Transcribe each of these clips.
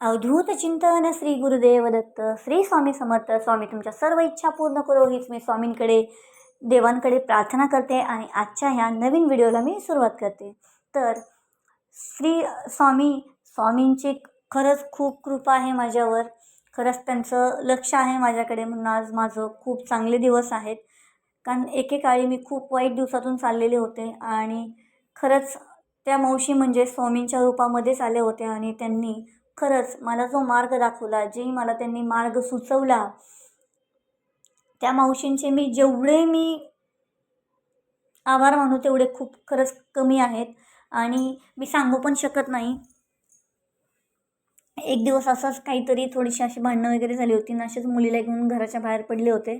अवधूत चिंतन श्री गुरुदेव दत्त श्री स्वामी समर्थ स्वामी तुमच्या सर्व इच्छा पूर्ण करो हीच मी स्वामींकडे देवांकडे प्रार्थना करते आणि आजच्या ह्या नवीन व्हिडिओला मी सुरुवात करते. तर श्री स्वामी स्वामींची खरंच खूप कृपा आहे माझ्यावर. खरंच त्यांचं लक्ष आहे माझ्याकडे म्हणून आज माझं खूप चांगले दिवस आहेत. कारण एकेकाळी मी खूप वाईट दिवसातून चाललेले होते आणि खरंच त्या मावशी म्हणजे स्वामींच्या रूपामध्येच आले होते आणि त्यांनी खरंच मला जो मार्ग दाखवला जे मला त्यांनी मार्ग सुचवला त्या मावशींचे मी जेवढे मी आभार मानू तेवढे खूप खरंच कमी आहेत. आणि मी सांगू पण शकत नाही. एक दिवस असंच काहीतरी थोडीशी अशी भांडणं वगैरे झाली होती आणि असेच मुलीला घेऊन घराच्या बाहेर पडले होते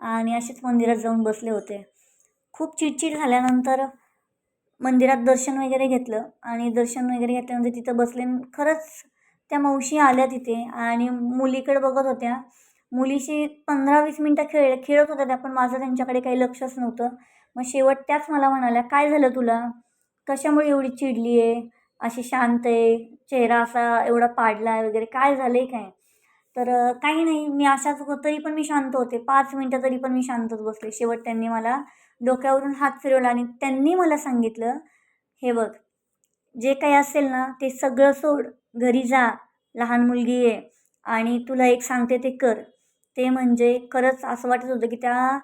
आणि असेच मंदिरात जाऊन बसले होते. खूप चिडचिड झाल्यानंतर मंदिरात दर्शन वगैरे घेतलं आणि दर्शन वगैरे घेतल्यानंतर तिथं बसले खरंच त्या मावशी आल्या तिथे आणि मुलीकडे बघत होत्या. मुलीशी पंधरा वीस मिनटं खेळ खेळत होत्या त्या पण माझं त्यांच्याकडे काही लक्षच नव्हतं. मग शेवट त्याच मला म्हणाल्या काय झालं तुला? कशामुळे एवढी चिडली आहे अशी शांत आहे? चेहरा असा एवढा पाडला आहे वगैरे? काय झालं आहे काय? तर काही नाही मी अशाच हो- तरी पण मी शांत होते. पाच मिनटं तरी पण मी शांतच बसले. शेवट त्यांनी मला डोक्यावरून हात फिरवला आणि त्यांनी मला सांगितलं हे बघ जे काही असेल ना ते सगळं सोड. घरी जा. लहान मुलगी आहे आणि तुला एक सांगते ते कर. ते म्हणजे खरंच असं वाटत होतं की त्या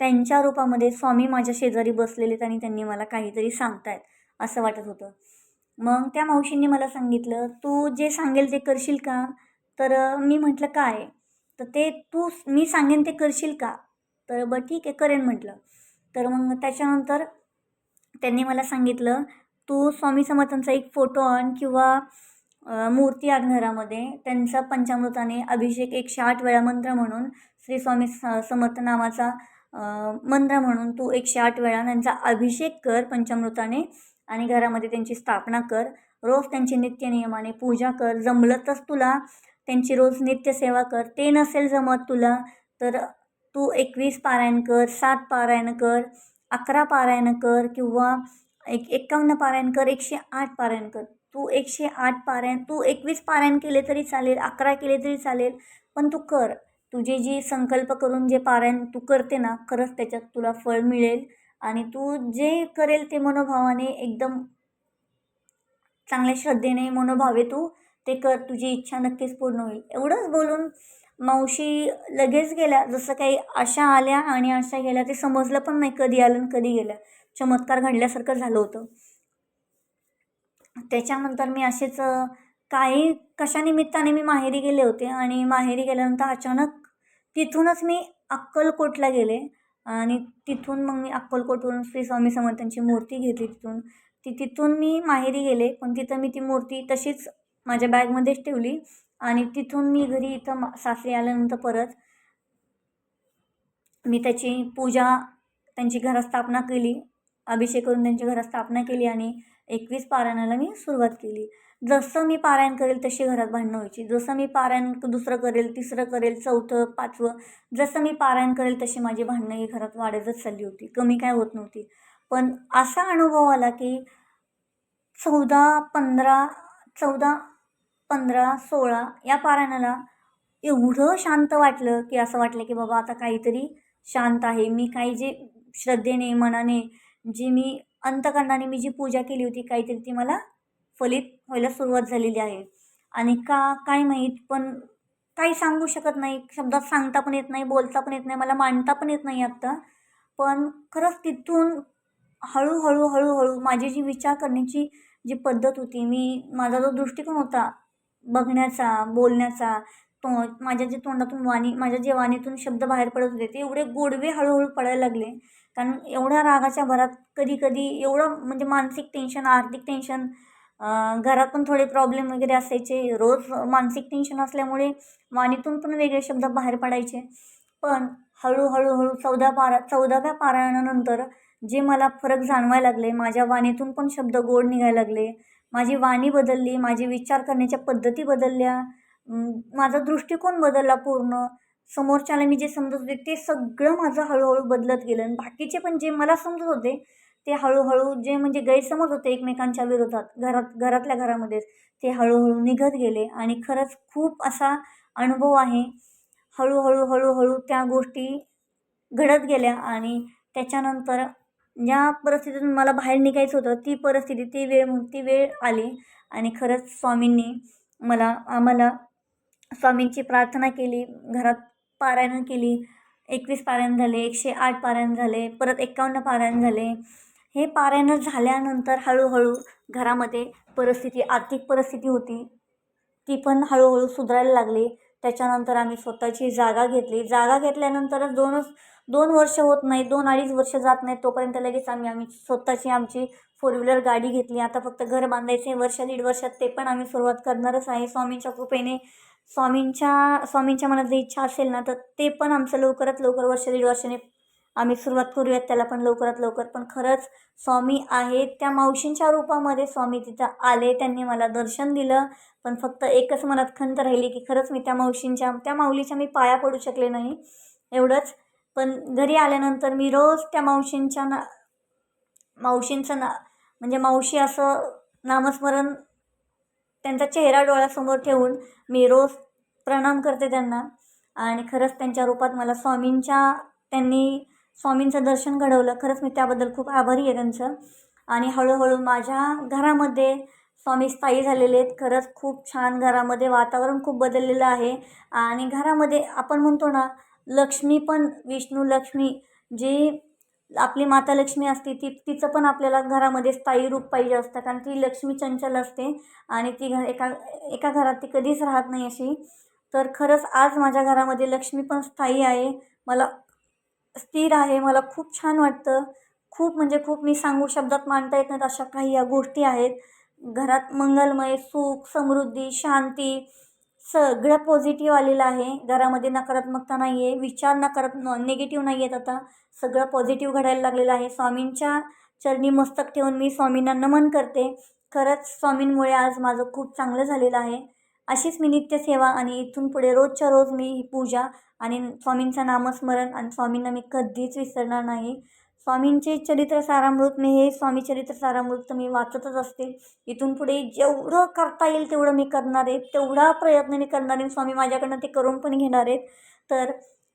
त्यांच्या रूपामध्ये स्वामी माझ्या शेजारी बसलेलेत आणि त्यांनी मला काहीतरी सांगतायत असं वाटत होतं. मग त्या मावशींनी मला सांगितलं तू जे सांगेल ते करशील का? तर मी म्हटलं काय? तर ते तू मी सांगेन ते करशील का? तर बरं ठीक आहे करेन म्हटलं. तर मग त्याच्यानंतर त्यांनी मला सांगितलं तू स्वामी समर्थांचा एक फोटो आण किंवा मूर्ती आण घरामध्ये त्यांचा पंचामृताने अभिषेक एकशे आठ वेळा मंत्र म्हणून श्री स्वामी स समर्थ नावाचा मंत्र म्हणून तू एकशे आठ वेळा त्यांचा अभिषेक कर पंचामृताने आणि घरामध्ये त्यांची स्थापना कर. रोज त्यांची नित्यनियमाने पूजा कर. जमलं तुला त्यांची रोज नित्यसेवा कर. ते नसेल जमत तुला तर तू एकवीस पारायण कर सात पारायण कर अकरा पारायण कर किंवा एक एकावन्न पारायण कर एकशे आठ पारायण कर. तू एकशे आठ पारायण तू एकवीस पारायण केले तरी चालेल अकरा केले तरी चालेल पण तू कर. तुझे जी संकल्प करून जे पारायण तू करते ना खरंच त्याच्यात तुला फळ मिळेल आणि तू जे करेल ते मनोभावाने एकदम चांगल्या श्रद्धेने मनोभावे तू ते कर. तुझी इच्छा नक्कीच पूर्ण होईल. एवढंच बोलून मावशी लगेच गेल्या. जसं काही आशा आल्या आणि आशा गेल्या ते समजलं पण नाही कधी आलं आणि कधी गेल्या चमत्कार घडल्यासारखं झालं होतं. त्याच्यानंतर मी असेच काही कशा निमित्ताने मी माहेरी गेले होते आणि माहेरी गेल्यानंतर अचानक तिथूनच मी अक्कलकोटला गेले आणि तिथून मग मी अक्कलकोटवरून श्री स्वामी समर्थांची मूर्ती घेतली तिथून. ती तिथून मी माहेरी गेले पण तिथं मी ती मूर्ती तशीच माझ्या बॅगमध्येच ठेवली आणि तिथून मी घरी इथं मा- सासरी आल्यानंतर परत मी त्याची पूजा त्यांची घरस्थापना केली. अभिषेक करून त्यांची स्थापना केली आणि एकवीस पारायणाला मी सुरुवात केली. जसं मी पारायण करेल तशी घरात भांडणं व्हायची. जसं मी पारायण दुसरं करेल तिसरं करेल चौथं पाचवं जसं मी पारायण करेल तशी माझी भांडणं ही घरात वाढतच चालली होती. कमी काय होत नव्हती. पण असा अनुभव आला की चौदा पंधरा चौदा पंधरा सोळा या पारायणाला एवढं शांत वाटलं की असं वाटलं की बाबा आता काहीतरी शांत आहे. मी काही जे श्रद्धेने मनाने जी मी अंतकरणाने मी जी पूजा केली होती काहीतरी ती मला फलित व्हायला सुरुवात झालेली आहे. आणि का काय माहीत पण काही सांगू शकत नाही. शब्दात सांगता पण येत नाही बोलता पण येत नाही मला मांडता पण येत नाही आत्ता. पण खरंच तिथून हळूहळू हळूहळू माझी जी विचार करण्याची जी पद्धत होती मी माझा जो दृष्टिकोन होता बघण्याचा बोलण्याचा तो माझ्या जे तोंडातून वाणी माझ्या जे वाणीतून शब्द बाहेर पडत होते ते एवढे गोडवे हळूहळू पडायला लागले. कारण एवढ्या रागाच्या भरात कधी कधी एवढं म्हणजे मानसिक टेन्शन आर्थिक टेन्शन घरात पण थोडे प्रॉब्लेम वगैरे असायचे. रोज मानसिक टेन्शन असल्यामुळे वाणीतून पण वेगळे शब्द बाहेर पडायचे. पण हळूहळू हळू चौदा पारा चौदाव्या पारायणानंतर जे मला फरक जाणवायला लागले माझ्या वाणीतून पण शब्द गोड निघायला लागले. माझी वाणी बदलली माझी विचार करण्याच्या पद्धती बदलल्या. माझा दृष्टिकोन बदलला पूर्ण. समोरच्याला मी जे समजत होते ते सगळं माझं हळूहळू बदलत गेलं. आणि बाकीचे पण जे मला समजत होते ते हळूहळू जे म्हणजे गैरसमज होते एकमेकांच्या विरोधात घरात घरातल्या घरामध्येच ते हळूहळू निघत गेले. आणि खरंच खूप असा अनुभव आहे. हळूहळू हळूहळू त्या गोष्टी घडत गेल्या आणि त्याच्यानंतर ज्या परिस्थितीतून मला बाहेर निघायचं होतं ती परिस्थिती ती वेळ ती वेळ आली. आणि खरंच स्वामींनी मला आम्हाला स्वामींची प्रार्थना केली घरात पारायण केली एकवीस पारायण झाले एकशे आठ पारायण झाले परत एकावन्न पारायण झाले. हे पारायण झाल्यानंतर हळूहळू घरामध्ये परिस्थिती आर्थिक परिस्थिती होती. ती पण हळूहळू सुधारायला लागली. त्याच्यानंतर आम्ही स्वतःची जागा घेतली. जागा घेतल्यानंतरच दोनच दोन वर्ष होत नाही दोन अडीच वर्ष जात नाही तोपर्यंत लगेच आम्ही आम्ही स्वतःची आमची फोर व्हीलर गाडी घेतली. आता फक्त घर बांधायचे वर्ष दीड वर्षात ते पण आम्ही सुरुवात करणारच आहे. स्वामींच्या कृपेने स्वामींच्या स्वामींच्या मनात जी इच्छा असेल ना तर ते पण आमचं लवकरात लवकर वर्ष दीड वर्षाने आम्ही सुरुवात करूयात त्याला पण लवकरात लवकर. पण खरंच स्वामी आहेत त्या मावशींच्या रूपामध्ये स्वामी तिथं आले त्यांनी मला दर्शन दिलं. पण फक्त एकच मनात खंत राहिली की खरंच मी त्या मावशींच्या त्या माऊलीच्या मी पाया पडू शकले नाही. एवढंच. पण घरी आल्यानंतर मी रोज त्या मावशींच्या ना मावशींचं ना म्हणजे मावशी असं नामस्मरण त्यांचा चेहरा डोळ्यासमोर ठेवून मी रोज प्रणाम करते त्यांना. आणि खरंच त्यांच्या रूपात मला स्वामींच्या त्यांनी स्वामींचं दर्शन घडवलं. खरंच मी त्याबद्दल खूप आभारी आहे त्यांचं. आणि हळूहळू माझ्या घरामध्ये स्वामी स्थायी झालेले आहेत. खरंच खूप छान घरामध्ये वातावरण खूप बदललेलं आहे. आणि घरामध्ये आपण म्हणतो ना लक्ष्मी पण विष्णू लक्ष्मी जी आपली माता लक्ष्मी असते ती तिचं पण आपल्याला घरामध्ये स्थायी रूप पाहिजे असतं. कारण ती लक्ष्मी चंचल असते आणि ती घर एका एका घरात ती कधीच राहत नाही अशी. तर खरंच आज माझ्या घरामध्ये लक्ष्मी पण स्थायी आहे. मला स्थिर आहे. मला खूप छान वाटतं. खूप म्हणजे खूप मी सांगू शब्दात मांडता येत नाहीत अशा काही या गोष्टी आहेत. घरात मंगलमय सुख समृद्धी शांती सगळं पॉझिटिव्ह आलेलं आहे. घरामध्ये नकारात्मकता नाही आहे विचार नकारात निगेटिव्ह नाही आहेत आता. सगळं पॉझिटिव्ह घडायला लागलेलं आहे. स्वामींच्या चरणी मस्तक ठेवून मी स्वामींना नमन करते. खरंच स्वामींमुळे आज माझं खूप चांगलं झालेलं आहे. अशीच मी नित्यसेवा आणि इथून पुढे रोजच्या रोज मी ही पूजा आणि स्वामींचं नामस्मरण आणि स्वामींना मी कधीच विसरणार नाही. स्वामींचे चरित्र सारामृत मी हे स्वामी चरित्र सारामृत मी वाचतच असते. इथून पुढे जेवढं करता येईल तेवढं मी करणार आहे. तेवढा प्रयत्न मी करणार आहे. स्वामी माझ्याकडनं ते करून पण घेणार आहेत. तर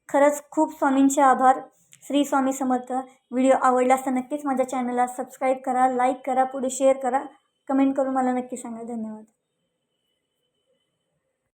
खरंच खूप स्वामींचे आभार. श्री स्वामी समर्थ. व्हिडिओ आवडला असता नक्कीच माझ्या चॅनलला सबस्क्राईब करा लाईक करा पुढे शेअर करा. कमेंट करून मला नक्की सांगा. धन्यवाद.